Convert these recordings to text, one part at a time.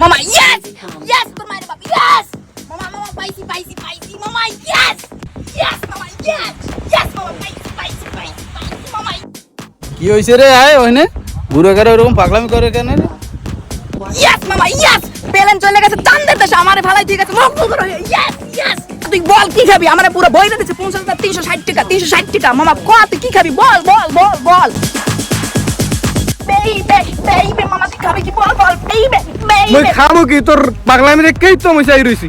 মামা yes! Yes! তোর মায়ের বাপ, yes! মামা, মামা, পাইছি, পাইছি, পাইছি, মামা, yes! Yes, মামা, yes! Yes, মামা, পাইছি, পাইছি, পাইছি, পাইছি, মামা, কি হয়েছে রে আয় ওখানে বুড়ো করে ওরকম পাগলামি করে কেন রে yes, মামা, yes! পেলেন চলে গেছে চান্দের দেশে, আমারে ভালাই দিয়ে গেছে, মুখ yes, yes! তুই বল কি খাবি? আমারে পুরো বইটা দিচ্ছে পঞ্চাশ হাজার তিনশো ষাট টাকা তিনশো ষাট টাকা। মামা ক তুই কি খাবি? বল বল বল বল। মামা তুই খাবি কি? বল বল মই বেইবে কি? তোর পাগলামি রেখেই তো মই চাই রইছি।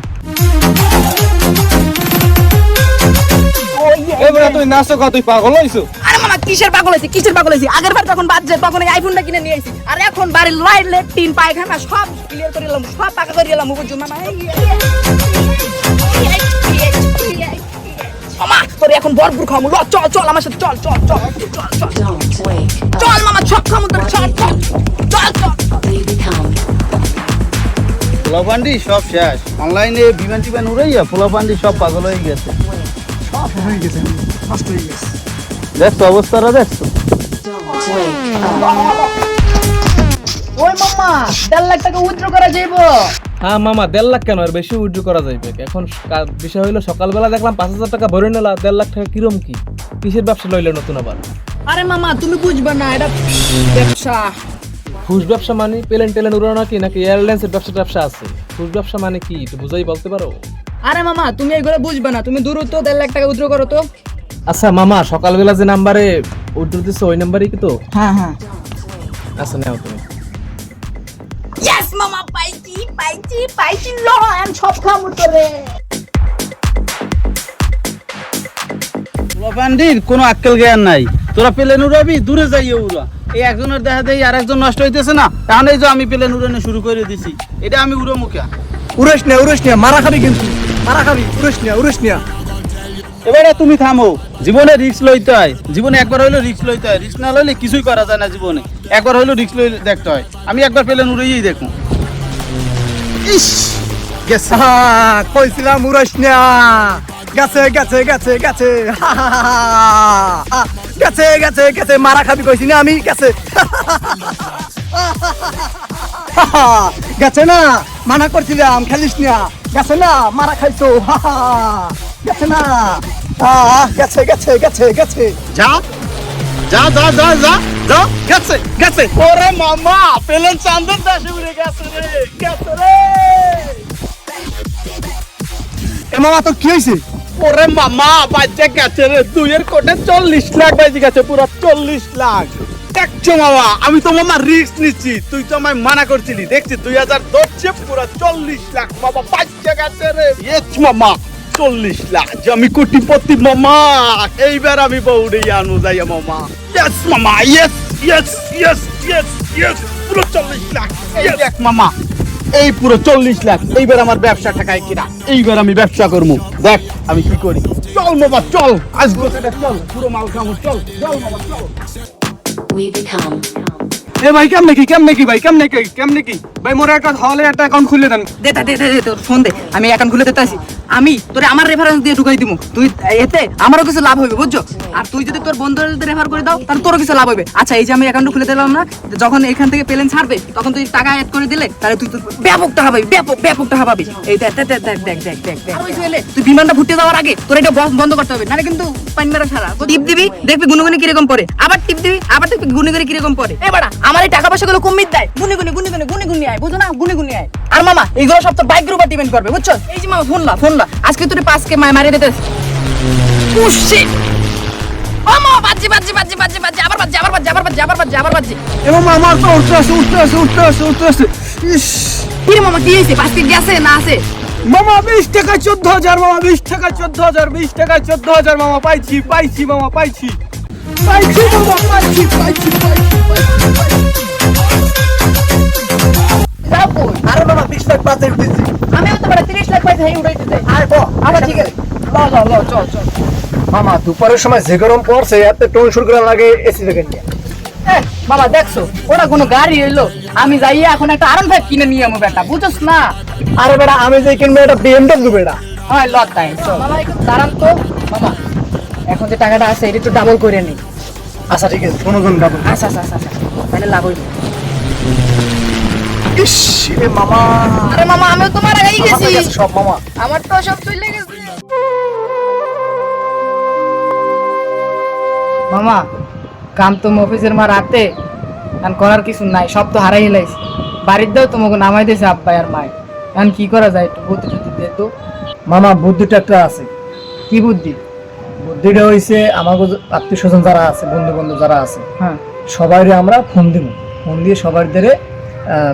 এবারে তুই নাচো কা তুই পাগল হইছো? আরে মামা কিসের পাগল কিসের পাগল আগের বার যখন বাদ যায় তখন এই আইফোনটা কিনে নিয়ে আইছি। আর এখন বাড়ির লাইট লেট্রিন পায়খানা সব ক্লিয়ার করে এলাম সব পাকা করে এলাম বুঝছ? মামা এই, মামা তোর এখন ভরপুর খামু ল চল চল আমার সাথে চল চল চল চল চল। চল মামা সব খামু তোর চল চল। চল পোলাপান্ডি সব শেষ। অনলাইনে বিমান টিমান উড়াইয়া পোলাপান্ডি সব পাগল হয়ে গেছে। দেখছ অবস্থাটা দেখছ Don't wake up. ওই মামা দেড় লাখ টাকা উইথড্র করা যাইবো। হ্যাঁ মামা দেড় লাখ কেন? আর বেশি উইড্রো করা যাইবে? এখন বিষয় হইল সকালবেলা দেখলাম পাঁচ হাজার টাকা ভরে নিলা দেড় লাখ টাকা কিরম কি? কিসের ব্যবসা লইলে নতুন আবার? আরে মামা তুমি বুঝবা না এটা ব্যবসা। ঘুষ ব্যবসা মানে প্লেন টেলেন উড়ানো নাকি নাকি এয়ারলাইন্সের ব্যবসা ব্যবসা আছে? ঘুষ ব্যবসা মানে কি? একটু বুঝাই বলতে পারো? আরে মামা তুমি এগুলো বুঝবে না তুমি দূর তো দেড় লাখ টাকা উইথড্র করো তো। আচ্ছা মামা সকালবেলা যে নাম্বারে উইড্রো দিছো ওই নাম্বারই কি তো? হ্যাঁ হ্যাঁ। আচ্ছা নাও তুমি। ইয়েস মামা পাইছি। পাইছি পাইছি লন সব খামু তোরে পোলাপান্ডির কোনো আক্কেল জ্ঞান নাই। তোরা প্লেন উড়াবি দূরে যাইয়ে উড়া। এই একজনের দেখা দেই আর একজন নষ্ট হইতেছে না এই যে আমি প্লেন উড়ানো শুরু করে দিছি। এটা আমি উড়ো মুখা উড়স নিয়া উড়স নিয়া মারা খাবি কিন্তু। মারা খাবি উড়স নিয়া উড়স নিয়া। এবারে তুমি থামো জীবনে রিস্ক লইতে হয়। জীবনে একবার হইল রিস্ক লইতে হয়। রিস্ক না লইলে কিছুই করা যায় না জীবনে। একবার হইল রিস্ক লইলে দেখতে হয়। আমি একবার প্লেন উড়েই দেখো ইস গেছে কইছিলাম উড়স নিয়া গেছে গেছে গেছে গেছে। গেছে গেছে গেছে মারা খাবি কইছি না আমি গেছে গেছে না মানা করছিলাম খেলিস না গেছে না মারা খাইছো গেছে না গেছে গেছে গেছে গেছে যা যা যা যা যা যা গেছে গেছে। ওরে মামা প্লেন উড়ে গেছে রে গেছে রে। এ মামা তোর কি হয়েছে? ওরে মামা বাচ্চা গেছে রে দুইয়ের কোটে চল্লিশ লাখ বাজে গেছে পুরো চল্লিশ লাখ। দেখছ মামা আমি তো মামা রিস্ক নিচ্ছি তুই তো আমায় মানা করছিলি দেখছি দুই হাজার ধরছে পুরো চল্লিশ লাখ। মামা বাচ্চা গেছে রে। মামা চল্লিশ লাখ। যে আমি কোটিপতি মামা এইবার আমি বউরে আনু যাই মামা। ইয়েস মামা yes yes yes yes yes পুরো চল্লিশ লাখ এই দেখ মামা এই পুরো চল্লিশ লাখ এইবার আমার ব্যবসা টাকায় কিনা? এইবার আমি ব্যবসা করব। দেখ আমি কি করি? চল বাবা চল আজ চল পুরো মাল খামো চল চল বাবা চল। এ ভাই কেমনে কি কেমনে কি ভাই কেমনে কি কেমনে কি? ভাই, মোর একটা হলে একটা অ্যাকাউন্ট খুলে দেন। দে দে দে দে তোর ফোন দে। আমি অ্যাকাউন্ট খুলে দিতে আসি আমি তোরে আমার রেফারেন্স দিয়ে ঢুকাই দিমু। তুই এতে আমারও কিছু লাভ হইবে, বুঝছ? আর তুই যদি তোর বন্ধুদের রেফার করে দাও, তাহলে তোরও কিছু লাভ হইবে। আচ্ছা এই যে আমি অ্যাকাউন্ট খুলে দিলাম না, যখন এখান থেকে পেলেন ছাড়বে, তখন তুই টাকা অ্যাড করে দিলে, তাহলে তুই ব্যাপক টাকা পাবি ব্যাপক ব্যাপক টাকা পাবি এই দেখ দেখ দেখ দেখ দেখ দেখ তুই বিমানটা ফুটে যাওয়ার আগে তোর এটা বন্ধ করতে হবে, নাহলে কিন্তু ছাড়া। টিপ দিবি, দেখবি গুনগুনি কীরকম পড়ে। আবার টিপ দিবি, আবার দেখবি গুনি কীরকম এ আমার এই টাকা পয়সা গুলো কুমির দেয়। গুনি গুনি গুনি গুনি গুনি গুনি আয় বুঝো না? গুনি গুনি আয়। আর মামা এইগুলো সব তোর বাইকের উপর ডিপেন্ড করবে বুঝছ? এই যে মামা ফোনলা ফোনলা আজকে তোর পাঁচকে মায় মারিয়ে দিতে পুষি ও মামা বাজছে বাজছে বাজছে বাজছে বাজছে আবার বাজছে আবার বাজছে আবার বাজছে আবার বাজছে আবার বাজছে। এ মামা আমার তো উঠতে আসে উঠতে আসে উঠতে আসে উঠতে আসে। ইস। কি মামা কি হয়েছে? পাঁচকে গেছে না আছে? মামা বিশ টাকা চোদ্দ হাজার মামা বিশ টাকা চোদ্দ হাজার বিশ টাকা চোদ্দ হাজার মামা পাইছি পাইছি মামা পাইছি। পাইছি মামা পাইছি পাইছি পাইছি। আরে মামা বিশ লাখ পাতে উঠেছি। আমিও তো বড় 30 লাখ উড়াইতে চাই আরে বো। আচ্ছা ঠিক আছে। ল ল ল চল চল মামা দুপুরের সময় যে গরম পড়ছে এত টোন শুরু করা লাগে এসি দেখেন এ, বাবা দেখছ? ওরা কোনো গাড়ি এলো। আমি যাই এখন একটা আরাম ফাইভ কিনে নিয়ে আমো বেটা বুঝছস না? আরে বেটা আমি যে কিনবো এটা বিএমডব্লিউ বেটা। হয় লতাই চল মামা একটু দাঁড়ান তো। মামা এখন যে টাকাটা আছে এটা একটু ডাবল করে নি। আচ্ছা ঠিক আছে কোনো আচ্ছা আচ্ছা আচ্ছা আচ্ছা। তাহলে লাভ হইবে ইস মামা। আরে মামা আমিও তোমার আগেই গেছি। সব মামা? আমার তো সব চলে গেছে। মামা কাম তো মফিজের মা রাতে করার কিছু নাই সব তো হারাই হেলাইছি বাড়ির দাও তোমাকে নামাই দিয়েছে আব্বাই আর এখন কি করা যায় একটু বুদ্ধি টুদ্ধি দে তো। মামা বুদ্ধিটা একটা আছে। কি বুদ্ধি? বুদ্ধিটা হইছে আমার আত্মীয় স্বজন যারা আছে বন্ধু বান্ধব যারা আছে হ্যাঁ। সবাইরে আমরা ফোন দিব ফোন দিয়ে সবার ধরে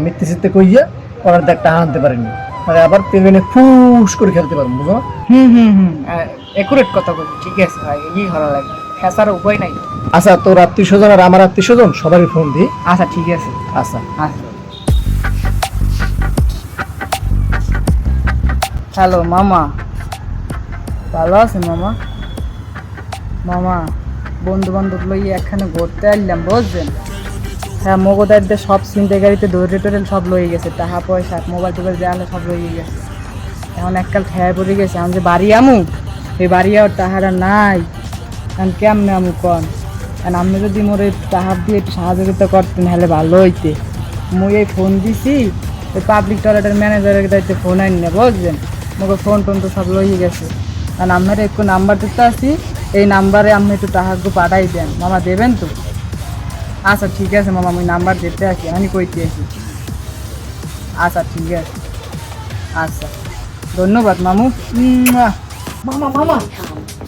মিথ্যে কইয়া ওরা একটা আনতে পারেনি মানে আবার পেমেন্টে ফুস করে খেলতে পারব বুঝো? হুম হুম হুম। একুরেট কথা বলি ঠিক আছে ভাই এই ভালো লাগে। ফেসার উপায় নাই। আচ্ছা তোর আত্মীয় স্বজন আর আমার আত্মীয় স্বজন সবারই ফোন দিই আচ্ছা ঠিক আছে। আচ্ছা। আচ্ছা। হ্যালো মামা। ভালো আছেন মামা? মামা বন্ধু বান্ধব লই একখানে ঘুরতে আসলাম বুঝছেন? হ্যাঁ মগদারদের সব চিন্তা গাড়িতে দৌড়ে টোরেল সব লয়ে গেছে, টাকা পয়সা মোবাইল টোবাইল দেওয়ালে সব লই গেছে। এখন এককাল খেয়ে পড়ে গেছে, আমি যে বাড়ি আমু, এই বাড়ি আর তাহারা নাই। এখন কেমনে আমু কন? কারণ আপনি যদি মোর এই তাহার দিয়ে একটু সহযোগিতা করতেন, তাহলে ভালো হইতে। মুই এই ফোন দিছি, ওই পাবলিক টয়লেটের ম্যানেজারের দায়িত্বে ফোন আনি না, বুঝছেন? মোকে ফোন টোন তো সব লইয়ে গেছে। কারণ আপনার একটু নাম্বার দিতে আসি, এই নাম্বারে আপনি একটু টাকাগুলো পাঠাই দেন। মামা দেবেন তো? আচ্ছা ঠিক আছে মামা, আমি নাম্বার দিতে আসি, আমি কইতে আসি। আচ্ছা ঠিক আছে। আচ্ছা ধন্যবাদ মামু। মামা মামা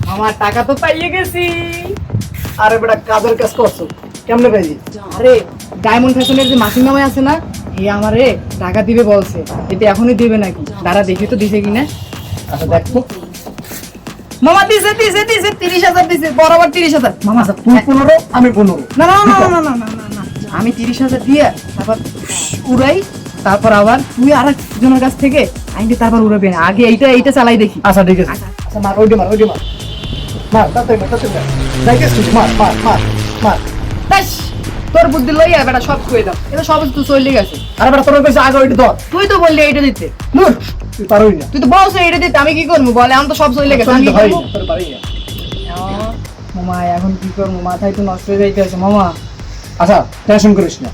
মামা টাকা তো পাইয়ে গেছি। আরে বেটা, কাজের কাজ করছ? কেমনে পাইছি আরে ডায়মন্ড ফ্যাশনের যে নামে আছে না হে আমারে টাকা দিবে বলছে। এটা এখনই দিবে নাকি? দাঁড়া, দেখে তো দিছে কিনা। আচ্ছা দেখো। মামা দিছে দিছে দিছে তিরিশ হাজার দিছে বরাবর তিরিশ হাজার মামা স্যার তুমি পনেরো আমি পনেরো না না না না আমি তিরিশ হাজার দিয়ে তারপর উড়াই তারপর আবার তুই আর একজনের কাছ থেকে আইনটি তারপর উড়াবে না আগে এইটা এইটা চালাই দেখি আচ্ছা ঠিক আছে আচ্ছা মার ওইটা মার ওইটা মার মার তাতে মার তাতে মার মার মার মার মার তোর বুদ্ধি লইয়া বেটা সব খুয়ে দাও। এটা সব তুই চলে গেছে। আরে বেটা তোর কাছে আগে ওইটা ধর। তুই তো বললি এইটা দিতে। মুর তুই পারোই না। তুই তো বলছো এইটা দিতে আমি কি করব বলে? আমি তো সব চলে গেছে আমি? তোর না। মামা এখন কি করব? মাথায় তো নষ্ট হয়ে যাইতেছে মামা। আচ্ছা টেনশন করিস না।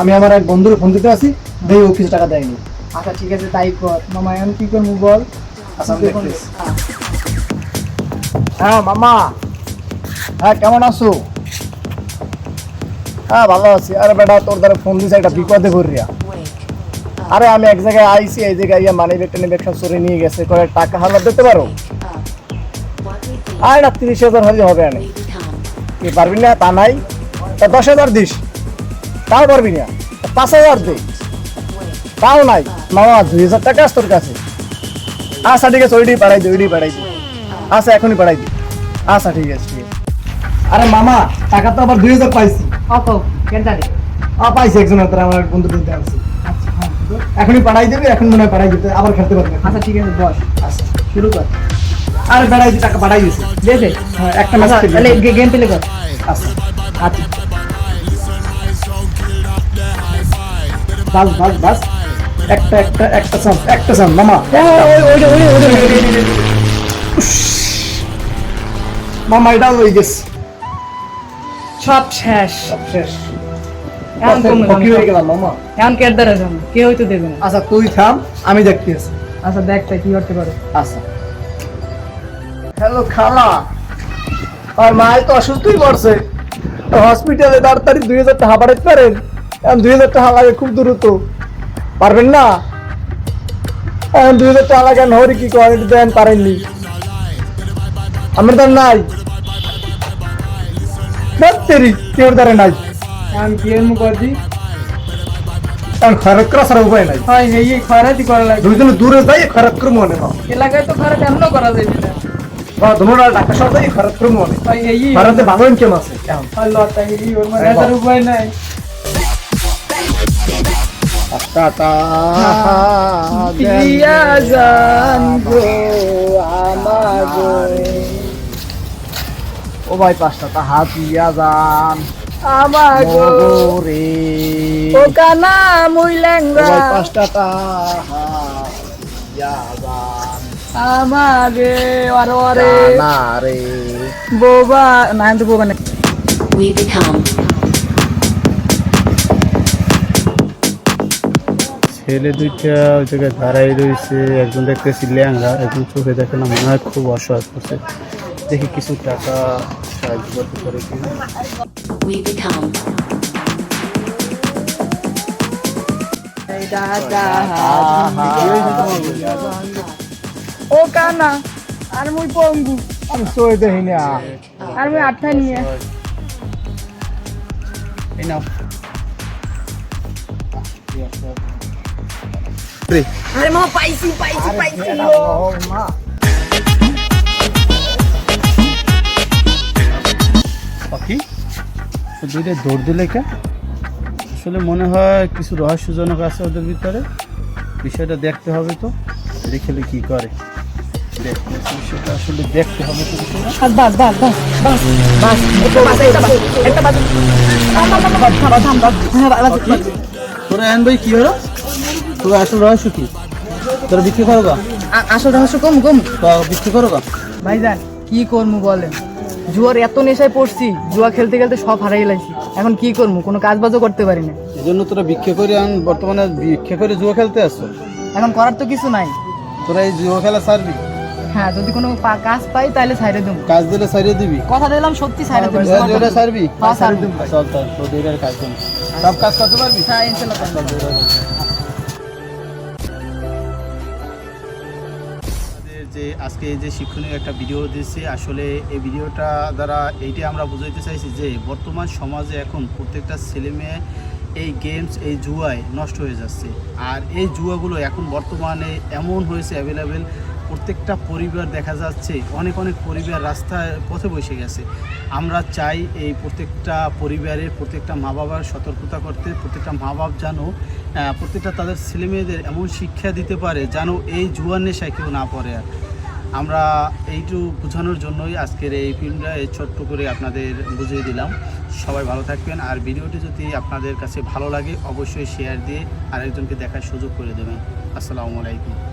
আমি আমার এক বন্ধুর ফোন দিতে আসি দেখি ও কিছু টাকা দেয়নি। আচ্ছা ঠিক আছে তাই কর। মামা এখন কি করব বল? আচ্ছা হ্যাঁ মামা। হ্যাঁ কেমন আছো? হ্যাঁ ভালো আছি। আরে বেটা, তোর দ্বারা ফোন দিছে একটা বিপদে করিয়া আরে আমি এক জায়গায় আইছি, এই জায়গায় ইয়া মানি ব্যাগটা নিয়ে ব্যবসা চুরি নিয়ে গেছে করে টাকা হাজার দিতে পারো? আর না, তিরিশ হাজার হলে হবে না কি পারবি না? তা নাই। তা দশ হাজার দিস। তাও পারবি না। পাঁচ হাজার দে। তাও নাই। মামা, দুই হাজার টাকা আছে তোর কাছে। আচ্ছা ঠিক আছে, ওইটাই পাঠাই দিই ওইটাই পাঠাই দিই আচ্ছা এখনই পাঠাই দিই আচ্ছা ঠিক আছে ঠিক আছে। আরে মামা, টাকা তো আবার দুই হাজার পাইছি। ওকো কেনটারে আ পাইছি একজনের তারা আমার বন্ধু দিতে আসছি এখনই পাঠাই দেবে এখন মনে হয় পাঠাই দিতে আবার খেলতে পারবে আচ্ছা ঠিক আছে বস আচ্ছা শুরু কর আরে বেড়াই টাকা পাঠাই দিয়েছে দেখে হ্যাঁ, একটা ম্যাচ আচ্ছা তাহলে গেম প্লে কর আচ্ছা আচ্ছা বাস বাস বাস একটা একটা একটা চান একটা চান মামা মামা এটাও হয়ে গেছে সব শেষ। সব শেষ। এখন হয়ে মামা। এখন আছে কেউ হয়তো দেবে না? আচ্ছা তুই থাম আমি দেখতেছি আচ্ছা দেখ তাই কি করতে পারো। আচ্ছা। হ্যালো খালা। আর মায়ের তো অসুস্থই পড়ছে। হসপিটালে তাড়াতাড়ি দুই হাজার টাকা পাঠাতে পারেন? এখন দুই হাজার টাকা লাগে খুব দ্রুত। পারবেন না? এখন দুই হাজার টাকা লাগে হরি কি কোয়ালিটি দেন পারেননি। আমার তার নাই। তেরি কেউ তারে নাই। এর মুখ করছি? এখন খরচ করা ছাড়া উপায় নাই। হয় এই খরাতি করা লাগে দুইজন দূরে যাই খরচ করে মনে হয়। এলাকায় তো খরাতি এমনও করা যাবে না। বা তোমরা ডাক্তার সাহেব যাই খরচ করে মনে হয়। এই ভারতে ভালো ইনকাম আছে? হয় লতা এই ওর মানে এটার উপায় নাই। টাটা। দিয়া জান গো আমার ও ভাই পাঁচটা তা হাত দিয়া যান। আমার রে ও কানা মুই ও ভাই পাঁচটা তা হাত যান। আমারে ওরে ওরে না রে। বোবা না আমি তো বোবা না। We become. ছেলে দুইটা ওই জায়গায় দাঁড়াই রয়েছে একজন দেখতেছি ল্যাংরা একজন চোখে দেখে না মনে হয় খুব অসহায় করছে দেখি কিছু টাকা সাহায্য করতে পারে become. ও কানা আর মুই পঙ্গু। আমি চোয় দেখি না। আর মুই আটটা নিয়ে। আরে মা পাইছি পাইছি পাইছি। মা। দুইটা দৌড় দিলে কে আসলে মনে হয় কিছু রহস্যজনক আছে ওদের ভিতরে বিষয়টা দেখতে হবে তো দেখলে কি করে আসলে দেখতে হবে হ্যাঁ তোরা ভাই কি হলো তোরা আসল রহস্য কি তোরা বিক্রি করো গা আসল রহস্য কম কম বিক্রি করো গা ভাইজান কি করব বলেন জুয়ার এত নেশায় পড়ছি জুয়া খেলতে খেলতে সব হারাই লাইছি। এখন কি করব? কোনো কাজ বাজও করতে পারি না। এই জন্য তোরা ভিক্ষা করে আন বর্তমানে ভিক্ষা করে জুয়া খেলতে আসছো এখন করার তো কিছু নাই। তোরা এই জুয়া খেলা ছাড়বি? হ্যাঁ যদি কোনো পা- কাজ পাই তাহলে ছাইড়ে দেবো। কাজ দিলে ছাড়িয়ে দিবি? কথা দিলাম সত্যি ছাইড়ে দেবো। জুয়া জুয়াটা ছাড়বি? হ্যাঁ, ছাড়বো। চল চল তোদের আর কাজ সব কাজ করতে পারবি? হ্যাঁ ইনশাল্লাহ। যে আজকে যে শিক্ষণীয় একটা ভিডিও দিয়েছি, আসলে এই ভিডিওটা দ্বারা এইটি আমরা বুঝাইতে চাইছি যে বর্তমান সমাজে এখন প্রত্যেকটা ছেলে মেয়ে এই গেমস এই জুয়ায় নষ্ট হয়ে যাচ্ছে। আর এই জুয়াগুলো এখন বর্তমানে এমন হয়েছে অ্যাভেলেবেল প্রত্যেকটা পরিবার দেখা যাচ্ছে, অনেক অনেক পরিবার রাস্তায় পথে বসে গেছে। আমরা চাই এই প্রত্যেকটা পরিবারের প্রত্যেকটা মা বাবার সতর্কতা করতে, প্রত্যেকটা মা বাপ যেন প্রত্যেকটা তাদের ছেলে মেয়েদের এমন শিক্ষা দিতে পারে যেন এই জুয়ার নেশায় কেউ না পড়ে। আর আমরা এইটু বোঝানোর জন্যই আজকের এই ফিল্মটা এই ছোট্ট করে আপনাদের বুঝিয়ে দিলাম। সবাই ভালো থাকবেন। আর ভিডিওটি যদি আপনাদের কাছে ভালো লাগে, অবশ্যই শেয়ার দিয়ে আরেকজনকে দেখার সুযোগ করে দেবেন। আসসালামু আলাইকুম।